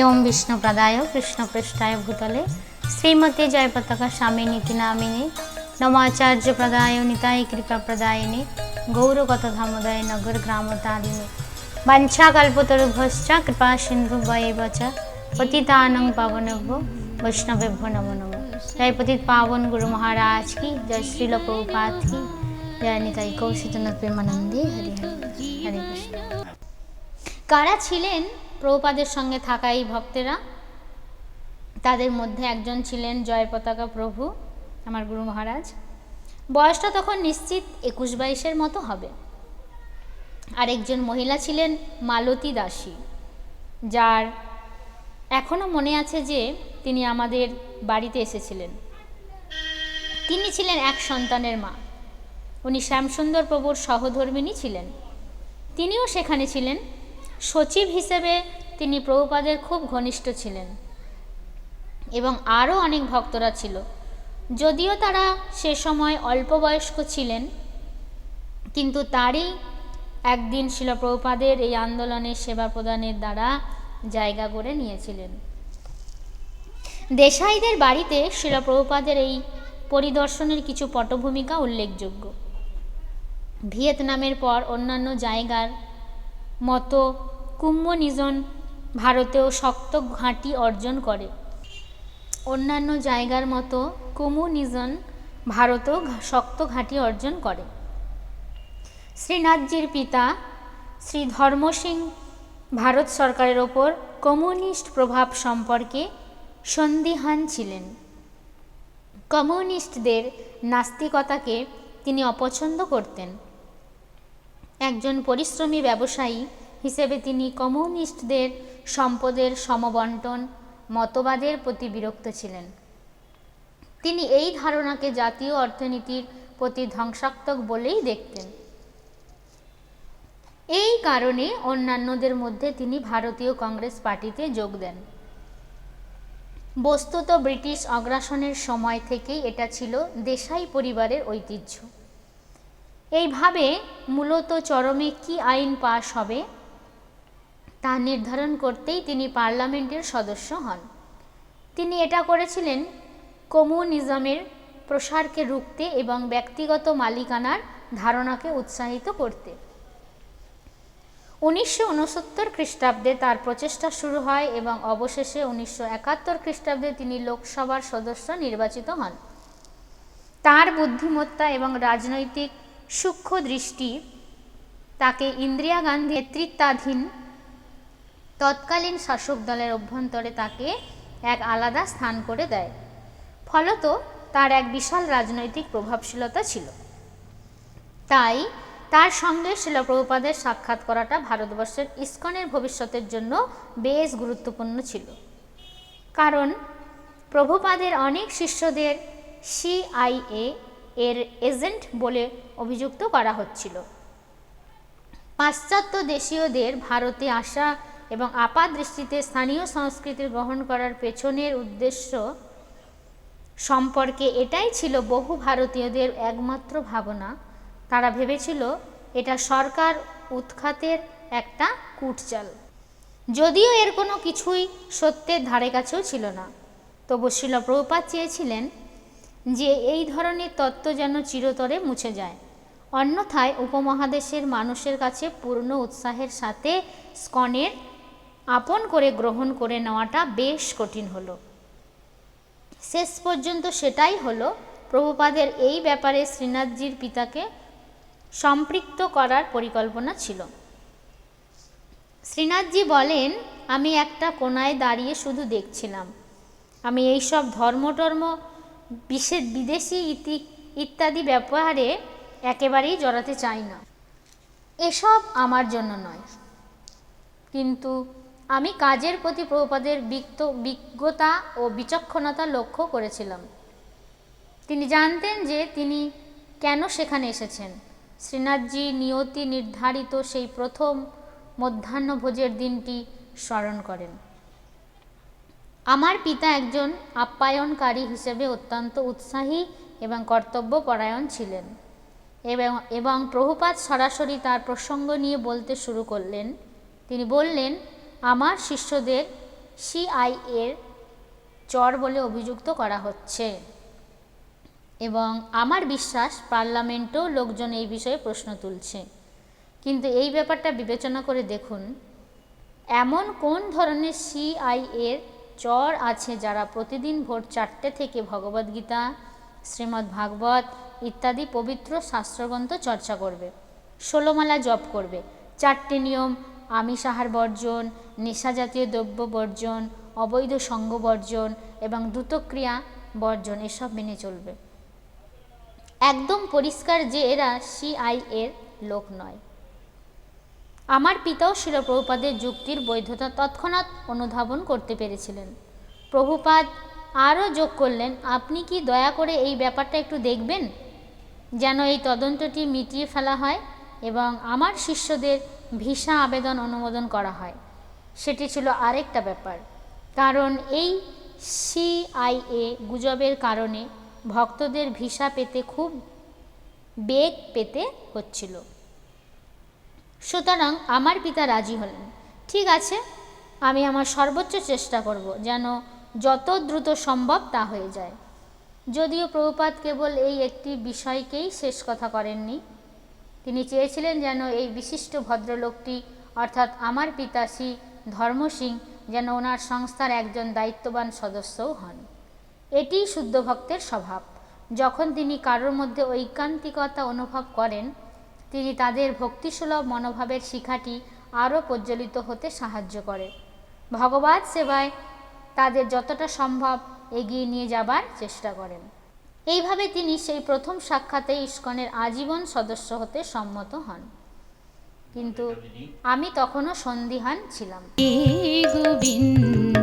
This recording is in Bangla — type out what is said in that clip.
ওম বিষ্ণুপ্রদায় কৃষ্ণপৃষ্ঠায় ভূতলে শ্রীমতী জয়পতাকা স্বামী নীতি নামিনী নমাচার্য প্রদায় নিতাই কৃপা প্রদায়িনী গৌরগত ধামোদয় নগর গ্রাম তারিণী বাঞ্ছাকল্পতরুভশ্চ কৃপা সিন্ধু বয়েব চ পতিতানং পাবনভ্য বৈষ্ণবেভ্য নমো নমো জয় পতিত পাবন গুরু মহারাজ কি জয় শ্রীল প্রভুপাত কি জয় নিতাই কৌশিতনাথ প্রেমানন্দে হরি হরি হরে কৃষ্ণ কারা ছিলেন প্রভুপাদের সঙ্গে থাকা এই ভক্তেরা। তাদের মধ্যে একজন ছিলেন জয় পতাকা প্রভু, আমার গুরু মহারাজ। বয়সটা তখন নিশ্চিত একুশ বাইশের মতো হবে। আরেকজন মহিলা ছিলেন মালতী দাসী, যার এখনও মনে আছে যে তিনি আমাদের বাড়িতে এসেছিলেন। তিনি ছিলেন এক সন্তানের মা। উনি শ্যামসুন্দর প্রভুর সহধর্মিনী ছিলেন। তিনিও সেখানে ছিলেন। সচিব হিসেবে তিনি প্রভুপাদের খুব ঘনিষ্ঠ ছিলেন এবং আরও অনেক ভক্তরা ছিল। যদিও তারা সে সময় অল্প বয়স্ক ছিলেন, কিন্তু তারই একদিন শিল প্রভুপাদের এই আন্দোলনের সেবা প্রদানের দ্বারা জায়গা করে নিয়েছিলেন। দেশাইদের বাড়িতে শিল প্রভুপাদের এই পরিদর্শনের কিছু পটভূমিকা উল্লেখযোগ্য। ভিয়েতনামের পর অন্যান্য জায়গার মতো কুম্ভনিজন ভারতেও শক্ত ঘাঁটি অর্জন করে। অন্যান্য জায়গার মতো কুমুনিজন ভারতেও শক্ত ঘাঁটি অর্জন করে। শ্রীনাথজির পিতা শ্রী ধর্ম সিং ভারত সরকারের ওপর কমিউনিস্ট প্রভাব সম্পর্কে সন্দিহান ছিলেন। কমিউনিস্টদের নাস্তিকতাকে তিনি অপছন্দ করতেন। একজন পরিশ্রমী ব্যবসায়ী হিসেবে তিনি কমিউনিস্টদের সম্পদের সমবন্টন, মতবাদের প্রতি বিরক্ত ছিলেন। তিনি এই ধারণাকে জাতীয় অর্থনীতির প্রতি ধ্বংসাত্মক বলেই দেখতেন। এই কারণে অন্যান্যদের মধ্যে তিনি ভারতীয় কংগ্রেস পার্টিতে যোগ দেন। বস্তুত ব্রিটিশ অগ্রাসনের সময় থেকেই এটা ছিল দেশাই পরিবারের ঐতিহ্য। এইভাবে মূলত চরমে কি আইন পাশ হবে তা নির্ধারণ করতেই তিনি পার্লামেন্টের সদস্য হন। তিনি এটা করেছিলেন কমিউনিজমের প্রসারকে রুখতে এবং ব্যক্তিগত মালিকানার ধারণাকে উৎসাহিত করতে। উনিশশো উনসত্তর খ্রিস্টাব্দে তার প্রচেষ্টা শুরু হয় এবং অবশেষে উনিশশো একাত্তর খ্রিস্টাব্দে তিনি লোকসভার সদস্য নির্বাচিত হন। তার বুদ্ধিমত্তা এবং রাজনৈতিক সূক্ষ্ম দৃষ্টি তাকে ইন্দিরা গান্ধী নেতৃত্বাধীন তৎকালীন শাসক দলের অভ্যন্তরে তাকে এক আলাদা স্থান করে দেয়। ফলত তার এক বিশাল রাজনৈতিক প্রভাবশীলতা ছিল। তাই তার সঙ্গে শিলপ্রভুপাদের সাক্ষাৎ করাটা ভারতবর্ষের ইস্কনের ভবিষ্যতের জন্য বেশ গুরুত্বপূর্ণ ছিল। কারণ প্রভুপাদের অনেক শিষ্যদের সিআইএ এর এজেন্ট বলে অভিযুক্ত করা হচ্ছিল। পাশ্চাত্য দেশীয়দের ভারতে আসা এবং আপাত দৃষ্টিতে স্থানীয় সংস্কৃতি গ্রহণ করার পেছনের উদ্দেশ্য সম্পর্কে এটাই ছিল বহু ভারতীয়দের একমাত্র ভাবনা। তারা ভেবেছিল এটা সরকার উৎখাতের একটা কুটচাল। যদিও এর কোনো কিছুই সত্যের ধারে কাছেও ছিল না। তবু শিল প্রভুপাত চেয়েছিলেন যে এই ধরনের তত্ত্ব যেন চিরতরে মুছে যায়। অন্যথায় উপমহাদেশের মানুষের কাছে পূর্ণ উৎসাহের সাথে স্কনের আপন করে গ্রহণ করে নেওয়াটা বেশ কঠিন হলো। শেষ পর্যন্ত সেটাই হলো প্রভুপাদের এই ব্যাপারে শ্রীনাথজির পিতাকে সম্পৃক্ত করার পরিকল্পনা ছিল। শ্রীনাথজি বলেন, আমি একটা কোনায় দাঁড়িয়ে শুধু দেখছিলাম। আমি এইসব ধর্মটর্ম, বিশেষ বিদেশি ইতি, ইত্যাদি ব্যবহারে একেবারেই জড়াতে চাই না। এসব আমার জন্য নয়। কিন্তু আমি কাজের প্রতি প্রভুপাদের বিজ্ঞতা ও বিচক্ষণতা লক্ষ্য করেছিলাম। তিনি জানতেন যে তিনি কেন সেখানে এসেছেন। শ্রীনাথজি নিয়তি নির্ধারিত সেই প্রথম মধ্যাহ্নভোজের দিনটি স্মরণ করেন। আমার পিতা একজন আপ্যায়নকারী হিসেবে অত্যন্ত উৎসাহী এবং কর্তব্যপরায়ণ ছিলেন এবং এবং প্রভুপাত সরাসরি তার প্রসঙ্গ নিয়ে বলতে শুরু করলেন। তিনি বললেন আমার শিষ্যদের সিআইএর চর বলে অভিযুক্ত করা হচ্ছে। এবং আমার বিশ্বাস পার্লামেন্টেও লোকজন এই বিষয়ে প্রশ্ন তুলছে। কিন্তু এই ব্যাপারটা বিবেচনা করে দেখুন, এমন কোন ধরনের সিআইএর চর আছে যারা প্রতিদিন ভোর চারটে থেকে ভগবদ্গীতা, শ্রীমদ্ ভাগবত ইত্যাদি পবিত্র শাস্ত্রগ্রন্থ চর্চা করবে, ষোলোমালা জপ করবে, চারটে নিয়ম আমিষ আহার বর্জন, নেশা জাতীয় দ্রব্য বর্জন, অবৈধ সঙ্গ বর্জন এবং দ্রুতক্রিয়া বর্জন, এসব মেনে চলবে। একদম পরিষ্কার যে এরা সিআইএর লোক নয়। আমার পিতাও শিলপ্রভুপাদের যুক্তির বৈধতা তৎক্ষণাৎ অনুধাবন করতে পেরেছিলেন। প্রভুপাদ আরও যোগ করলেন, আপনি কি দয়া করে এই ব্যাপারটা একটু দেখবেন? যেন এই তদন্তটি মিটিয়ে ফেলা হয় এবং আমার শিষ্যদের ভিসা আবেদন অনুমোদন করা হয়। সেটি ছিল আরেকটা ব্যাপার। কারণ এই সিআইএ গুজবের কারণে ভক্তদের ভিসা পেতে খুব বেগ পেতে হচ্ছিল। সুতরাং আমার পিতা রাজি হলেন। ঠিক আছে, আমি আমার সর্বোচ্চ চেষ্টা করব যেন যত দ্রুত সম্ভব তা হয়ে যায়। যদিও প্রভুপাত কেবল এই একটি বিষয়কেই শেষ কথা করেননি তিনি চেয়েছিলেন যেন এই বিশিষ্ট ভদ্রলোকটি, অর্থাৎ আমার পিতা শ্রী ধর্ম সিং যেন ওনার সংস্থার একজন দায়িত্ববান সদস্যও হন। এটিই শুদ্ধ ভক্তের স্বভাব। যখন তিনি কারোর মধ্যে ঐকান্তিকতা অনুভব করেন, তিনি তাদের ভক্তিসুলভ মনোভাবের শিখাটি আরও প্রজ্বলিত হতে সাহায্য করে। ভগবত সেবায় তাদের যতটা সম্ভব এগিয়ে নিয়ে যাবার চেষ্টা করেন। এইভাবে তিনি সেই প্রথম সাক্ষাতে ইস্কনের আজীবন সদস্য হতে সম্মত হন। কিন্তু আমি তখনও সন্দিহান ছিলাম। গোবিন্দ